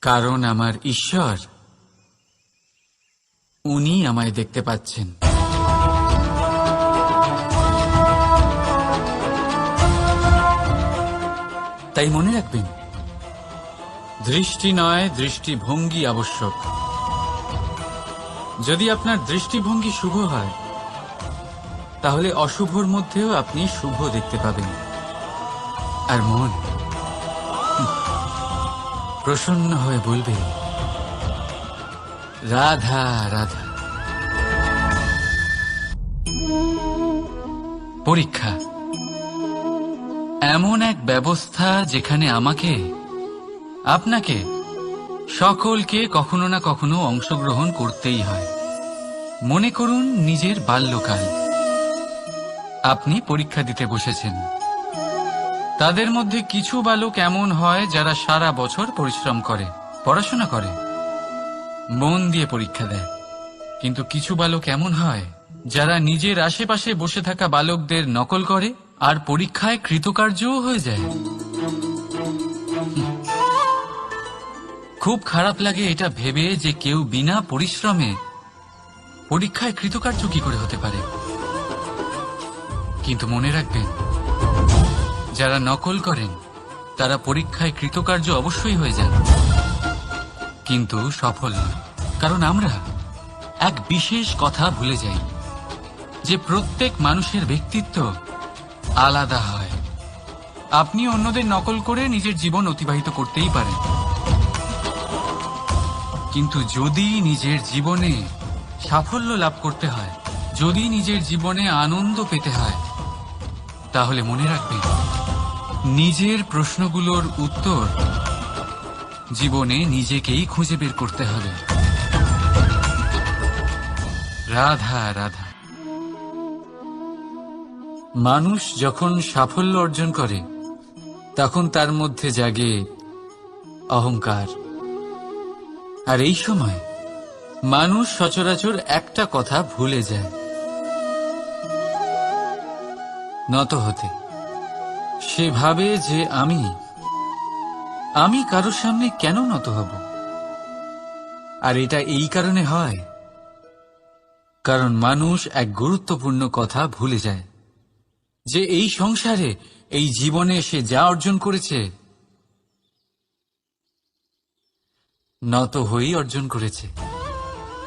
কারণ আমার ঈশ্বর উনি আমায় দেখতে পাচ্ছেন। তাই মনে রাখবেন, দৃষ্টি নয় দৃষ্টিভঙ্গি আবশ্যক। যদি আপনার দৃষ্টিভঙ্গি শুভ হয়, তাহলে অশুভর মধ্যেও আপনি শুভ দেখতে পাবেন। আর মন প্রসন্ন হয়ে বলবে, রাধা রাধা। পরীক্ষা। এমন এক ব্যবস্থা যেখানে আমাকে, আপনাকে, সকলকে কখনো না কখনো অংশগ্রহণ করতেই হয়। মনে করুন, নিজের বাল্যকাল। আপনি পরীক্ষা দিতে বসেছেন। তাদের মধ্যে কিছু বালক এমন হয় যারা সারা বছর পরিশ্রম করে, পড়াশোনা করে, মন দিয়ে পরীক্ষা দেয়। কিন্তু কিছু বালক এমন হয় যারা নিজের আশেপাশে বসে থাকা বালকদের নকল করে আর পরীক্ষায় কৃতকার্যও হয়ে যায়। খুব খারাপ লাগে এটা ভেবে যে কেউ বিনা পরিশ্রমে পরীক্ষায় কৃতকার্য কি করে হতে পারে। কিন্তু মনে রাখবেন যারা নকল করেন, তারা পরীক্ষায় কৃতকার্য অবশ্যই হয়ে যান। কিন্তু সফল কারণ আমরা এক বিশেষ কথা ভুলে যাই, যে প্রত্যেক মানুষের ব্যক্তিত্ব আলাদা হয়। আপনি অন্যদের নকল করে নিজের জীবন অতিবাহিত করতেই পারেন। কিন্তু যদি নিজের জীবনে সাফল্য লাভ করতে হয়, যদি নিজের জীবনে আনন্দ পেতে হয়, তাহলে মনে রাখবেন নিজের প্রশ্নগুলোর উত্তর জীবনে নিজেকেই খুঁজে বের করতে হবে। রাধা রাধা। মানুষ যখন সাফল্য অর্জন করে, তখন তার মধ্যে জাগে অহংকার। আর এই সময় মানুষ সচরাচর একটা কথা ভুলে যায়। নত হতে। সে ভাবে যে আমি আমি কারোর সামনে কেন নত হব? আর এটা এই কারণে হয়, কারণ মানুষ এক গুরুত্বপূর্ণ কথা ভুলে যায়, যে এই সংসারে, এই জীবনে সে যা অর্জন করেছে, নত হয়েই অর্জন করেছে।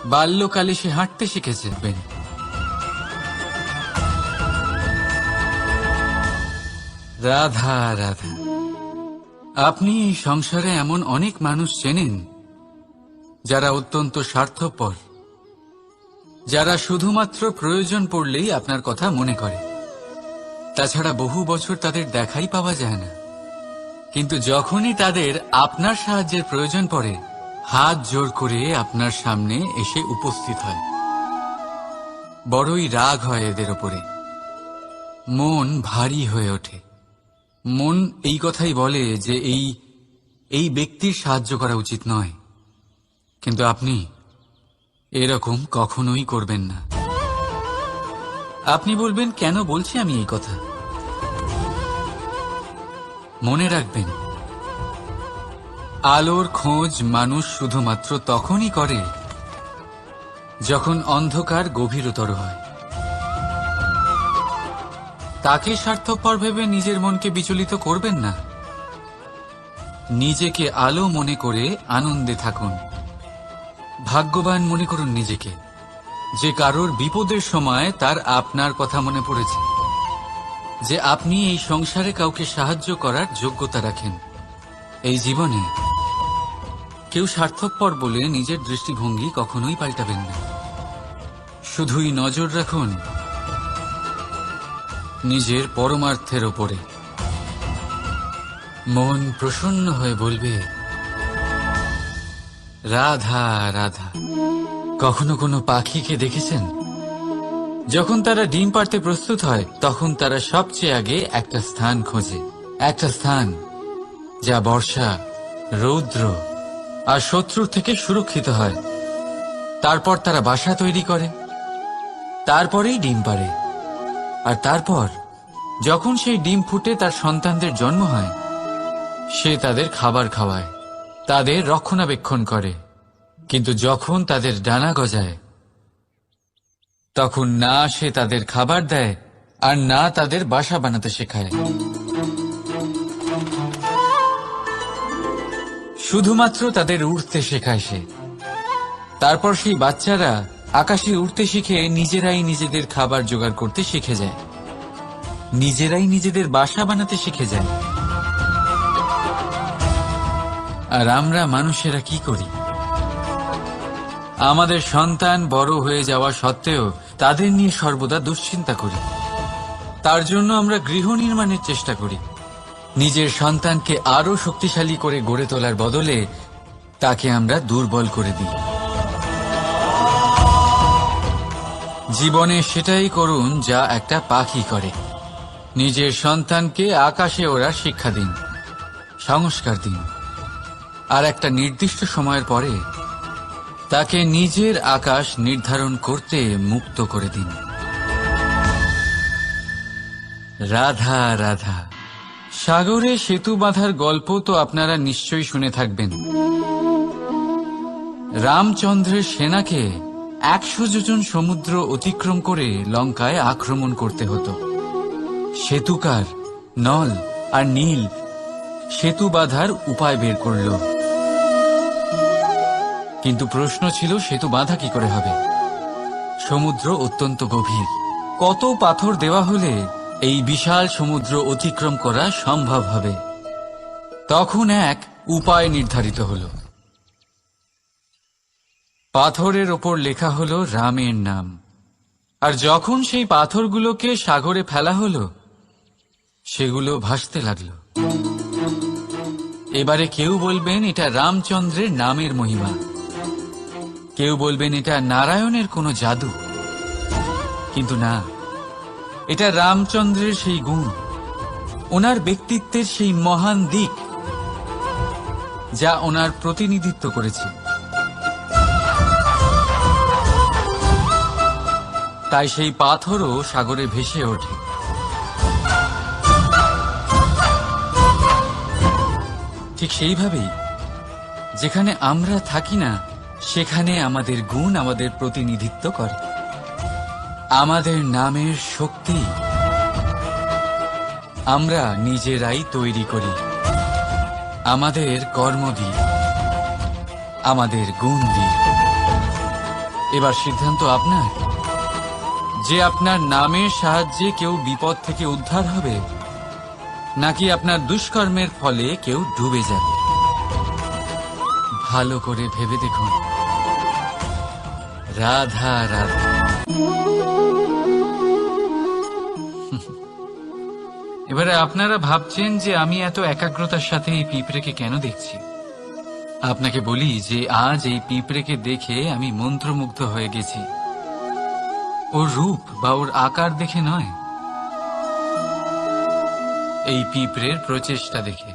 বাল্যকালে সে হাঁটতে শিখেছে বেন রাধা রাধা। আপনি এই সংসারে এমন অনেক মানুষ চেনেন, যারা অত্যন্ত স্বার্থপর, যারা শুধুমাত্র প্রয়োজন পড়লেই আপনার কথা মনে করে। তাছাড়া বহু বছর তাদের দেখাই পাওয়া যায় না। কিন্তু যখনই তাদের আপনার সাহায্যের প্রয়োজন পড়ে, হাত জোর করে আপনার সামনে এসে উপস্থিত হয়। বড়ই রাগ হয় এদের ওপরে। মন ভারী হয়ে ওঠে। মন এই কথাই বলে যে এই এই ব্যক্তির সাহায্য করা উচিত নয়। কিন্তু আপনি এরকম কখনোই করবেন না। আপনি বলবেন, কেন বলছি আমি এই কথা? মনে রাখবেন, আলোর খোঁজ মানুষ শুধুমাত্র তখনই করে যখন অন্ধকার গভীরতর হয়। তাকে স্বার্থপর ভেবে নিজের মনকে বিচলিত করবেন না? নিজেকে আলো মনে করে আনন্দে থাকুন। ভাগ্যবান মনে করুন নিজেকে। যে কারোর বিপদের সময় তার আপনার কথা মনে পড়েছে। যে আপনি এই সংসারে কাউকে সাহায্য করার যোগ্যতা রাখেন। এই জীবনে কেউ স্বার্থপর বলে নিজের দৃষ্টিভঙ্গি কখনোই পাল্টাবেন না। শুধুই নজর রাখুন নিজের পরমার্থের ওপরে মন প্রসন্ন হয়ে বলবে, রাধা রাধা, কখনো কোনো পাখিকে দেখেছেন? যখন তারা ডিম পাড়তে প্রস্তুত হয়, তখন তারা সবচেয়ে আগে একটা স্থান খোঁজে। একটা স্থান যা বর্ষা, রৌদ্র আর শত্রুর থেকে সুরক্ষিত হয়। তারপর তারা বাসা তৈরি করে। তারপরেই ডিম পাড়ে। আর তারপর, যখন সেই ডিম ফুটে তার সন্তানদের জন্ম হয়, সে তাদের খাবার খাওয়ায়, তাদের রক্ষণাবেক্ষণ করে। কিন্তু যখন তাদের ডানা গজায়, তখন না সে তাদের খাবার দেয় আর না তাদের বাসা বানাতে শেখায়। শুধুমাত্র তাদের উঠতে শেখায় সে। তারপর সেই বাচ্চারা আকাশে উঠতে শিখে নিজেরাই নিজেদের খাবার জোগাড় করতে শিখে যায়। নিজেরাই নিজেদের বাসা বানাতে শিখে যায়। আর আমরা মানুষেরা কি করি? আমাদের সন্তান বড় হয়ে যাওয়া সত্ত্বেও তাদের নিয়ে সর্বদা দুশ্চিন্তা করি। তার জন্য আমরা গৃহ নির্মাণের চেষ্টা করি। নিজের সন্তানকে আরও শক্তিশালী করে গড়ে তোলার বদলে তাকে আমরা দুর্বল করে দিই। জীবনে সেটাই করুন যা একটা পাখি করে। নিজের সন্তানকে আকাশে ওরা শিক্ষা দিন, সংস্কার দিন। আর একটা নির্দিষ্ট সময়ের পরে তাকে নিজের আকাশ নির্ধারণ করতে মুক্ত করে দিন। রাধা রাধা। সাগরে সেতু বাঁধার গল্প তো আপনারা নিশ্চয়ই শুনে থাকবেন। রামচন্দ্রের সেনাকে একশো যোজন সমুদ্র অতিক্রম করে লঙ্কায় আক্রমণ করতে হতো। সেতুকার, নল আর নীল সেতু বাঁধার উপায় বের করল। কিন্তু প্রশ্ন ছিল, সেতু বাঁধা কি করে হবে? সমুদ্র অত্যন্ত গভীর। কত পাথর দেওয়া হলে এই বিশাল সমুদ্র অতিক্রম করা সম্ভব হবে? তখন এক উপায় নির্ধারিত হল। পাথরের ওপর লেখা হলো রামের নাম। আর যখন সেই পাথরগুলোকে সাগরে ফেলা হলো, সেগুলো ভাসতে লাগল। এবারে কেউ বলবেন এটা রামচন্দ্রের নামের মহিমা। কেউ বলবেন এটা নারায়ণের কোনো জাদু। কিন্তু না, এটা রামচন্দ্রের সেই গুণ, ওনার ব্যক্তিত্বের সেই মহান দিক, যা ওনার প্রতিনিধিত্ব করেছে। তাই সেই পাথরও সাগরে ভেসে ওঠে। ঠিক সেইভাবেই যেখানে আমরা থাকি না, সেখানে আমাদের গুণ আমাদের প্রতিনিধিত্ব করে। আমাদের নামের শক্তি আমরা নিজেরাই তৈরি করি। আমাদের কর্ম দিয়ে, আমাদের গুণ দিয়ে। এবার সিদ্ধান্ত আপনার? যে আপনার নামের সাহায্যে কেউ বিপদ থেকে উদ্ধার হবে, নাকি আপনার দুষ্কর্মের ফলে কেউ ডুবে যাবে? ভালো করে ভেবে দেখুন। রাধা রাধা। এবারে আপনারা ভাবছেন যে আমি এত একাগ্রতার সাথে এই পিঁপড়েকে কেন দেখছি? আপনাকে বলি যে আজ এই পিঁপড়েকে দেখে আমি মন্ত্রমুগ্ধ হয়ে গেছি। ওর রূপ বা ওর আকার দেখে নয়? এই পিঁপড়ের প্রচেষ্টা দেখে।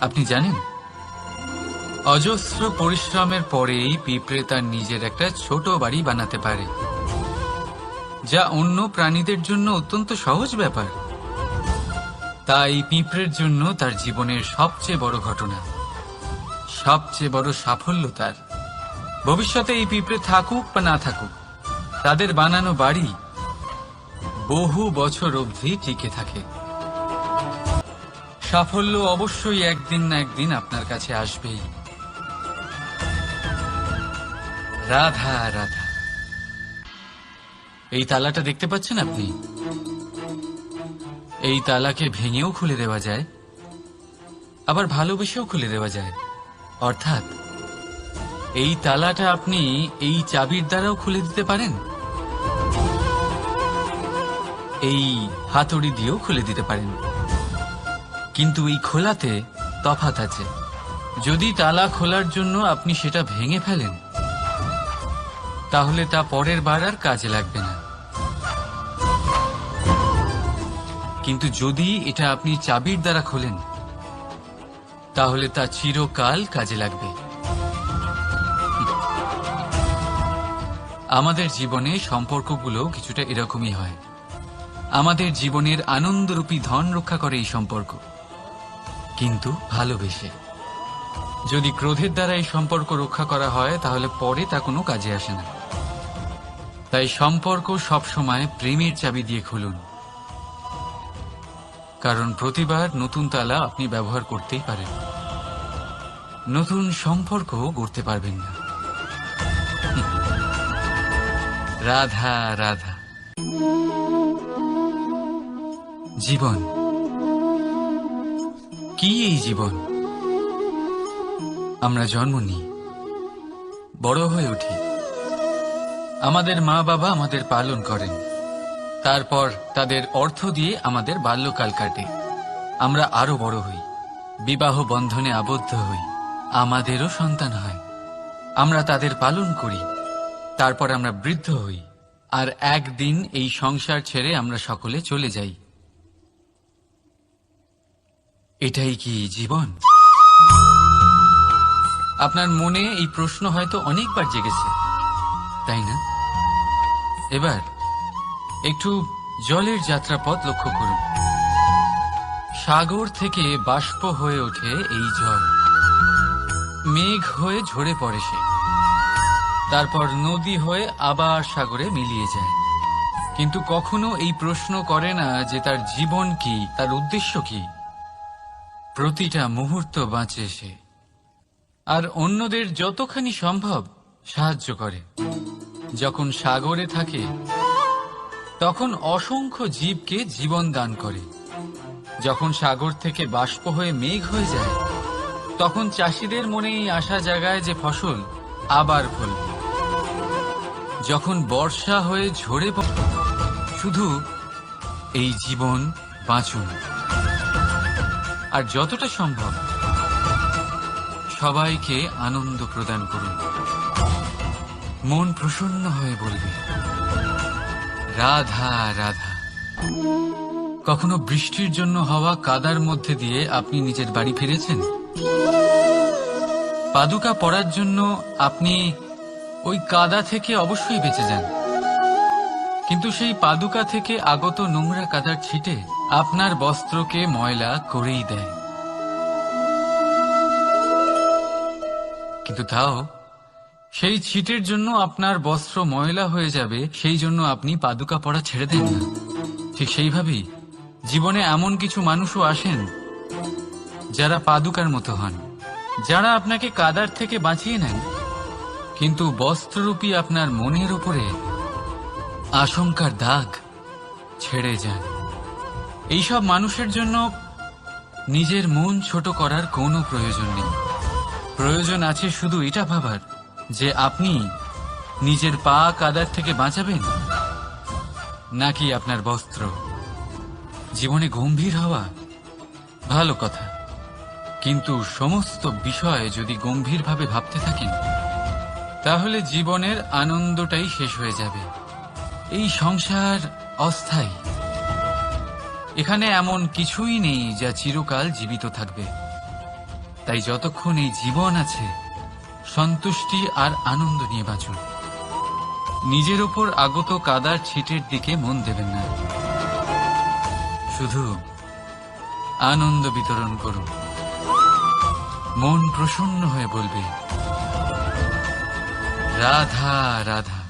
আপনি জানেন, অজস্র পরিশ্রমের পরেই পিঁপড়ে তার নিজের একটা ছোট বাড়ি বানাতে পারে, যা অন্য প্রাণীদের জন্য অত্যন্ত সহজ ব্যাপার। তাই পিঁপড়ের জন্য তার জীবনের সবচেয়ে বড় ঘটনা, সবচেয়ে বড় সাফল্য তার। ভবিষ্যতে এই পিঁপড়ে থাকুক বা না থাকুক, তাদের বানানো বাড়ি বহু বছর অবধি টিকে থাকে। সাফল্য অবশ্যই একদিন না একদিন আপনার কাছে আসবেই। রাধা রাধা। এই তালাটা দেখতে পাচ্ছেন আপনি? এই তালাকে ভেঙেও খুলে দেওয়া যায়, আবার ভালোবেসেও খুলে দেওয়া যায়। অর্থাৎ, এই তালাটা আপনি এই চাবির দ্বারাও খুলে দিতে পারেন। এই হাতুড়ি দিয়েও খুলে দিতে পারেন। কিন্তু এই খোলাতে তফাত আছে। যদি তালা খোলার জন্য আপনি সেটা ভেঙে ফেলেন, তাহলে তা পরের বার আর কাজে লাগবে কিন্তু যদি এটা আপনি চাবির দ্বারা খোলেন, তাহলে তা চিরকাল কাজে লাগবে। আমাদের জীবনে সম্পর্কগুলো কিছুটা এরকমই হয়। আমাদের জীবনের আনন্দরূপী ধন রক্ষা করে এই সম্পর্ক, কিন্তু ভালোবেসে। যদি ক্রোধের দ্বারা এই সম্পর্ক রক্ষা করা হয়, তাহলে পরে তা কোনো কাজে আসে না। তাই সম্পর্ক সবসময় প্রেমের চাবি দিয়ে খুলুন। কারণ প্রতিবার নতুন তালা আপনি ব্যবহার করতেই পারেন। নতুন সম্পর্ক গড়তে পারবেন না। রাধা রাধা। জীবন। কি এই জীবন? আমরা জন্ম নিই। বড় হয়ে উঠি। আমাদের মা বাবা আমাদের পালন করেন। তারপর তাদের অর্থ দিয়ে আমাদের বাল্যকাল কাটে। আমরা আরও বড় হই। বিবাহ বন্ধনে আবদ্ধ হই। আমাদেরও সন্তান হয়। আমরা তাদের পালন করি। তারপর আমরা বৃদ্ধ হই। আর একদিন এই সংসার ছেড়ে আমরা সকলে চলে যাই। এটাই কি জীবন? আপনার মনে এই প্রশ্ন হয়তো অনেকবার জেগেছে। তাই না? এবার একটু জলের যাত্রাপথ লক্ষ্য করুন। সাগর থেকে বাষ্প হয়ে ওঠে এই জল। মেঘ হয়ে ঝরে পড়ে সে। তারপর নদী হয়ে আবার সাগরে মিলিয়ে যায়। কিন্তু কখনো এই প্রশ্ন করে না যে তার জীবন কি, তার উদ্দেশ্য কি। প্রতিটা মুহূর্ত বাঁচে সে। আর অন্যদের যতখানি সম্ভব সাহায্য করে। যখন সাগরে থাকে তখন অসংখ্য জীবকে জীবন দান করে। যখন সাগর থেকে বাষ্প হয়ে মেঘ হয়ে যায়, তখন চাষিদের মনে এই আশা জাগায় যে ফসল আবার ফলবে। যখন বর্ষা হয়ে ঝরে শুধু এই জীবন বাঁচুন। আর যতটা সম্ভব, সবাইকে আনন্দ প্রদান করুন। মন প্রসন্ন হয়ে বলবে রাধা রাধা। কখনো বৃষ্টির জন্য হওয়া কাদার মধ্যে দিয়ে আপনি নিজের বাড়ি ফিরেছেন? পাদুকা পড়ার জন্য আপনি ওই কাদা থেকে অবশ্যই বেঁচে যান। কিন্তু সেই পাদুকা থেকে আগত নোংরা কাদার ছিটে আপনার বস্ত্রকে ময়লা করেই দেয়। কিন্তু তাও সেই ছিটের জন্য আপনার বস্ত্র ময়লা হয়ে যাবে, সেই জন্য আপনি পাদুকা পড়া ছেড়ে দেন না। ঠিক সেইভাবেই জীবনে এমন কিছু মানুষও আসেন যারা পাদুকার মতো হন, যারা আপনাকে কাদার থেকে বাঁচিয়ে নেন। কিন্তু বস্ত্ররূপী আপনার মনের উপরে আশঙ্কার দাগ ছেড়ে যান। এইসব মানুষের জন্য নিজের মন ছোট করার কোনো প্রয়োজন নেই। প্রয়োজন আছে শুধু এটা ভাবার যে আপনি নিজের পা কাদার থেকে বাঁচাবেন, নাকি আপনার বস্ত্র? জীবনে গম্ভীর হওয়া ভালো কথা। কিন্তু সমস্ত বিষয় যদি গম্ভীরভাবে ভাবতে থাকেন, তাহলে জীবনের আনন্দটাই শেষ হয়ে যাবে। এই সংসার অস্থায়ী। এখানে এমন কিছুই নেই যা চিরকাল জীবিত থাকবে। তাই যতক্ষণ এই জীবন আছে সন্তুষ্টি আর আনন্দ নিয়ে বাঁচুন নিজের ওপর আগত কাদার ছিটের দিকে মন দেবেন না। শুধু আনন্দ বিতরণ করুন। মন প্রসন্ন হয়ে বলবে, রাধা রাধা।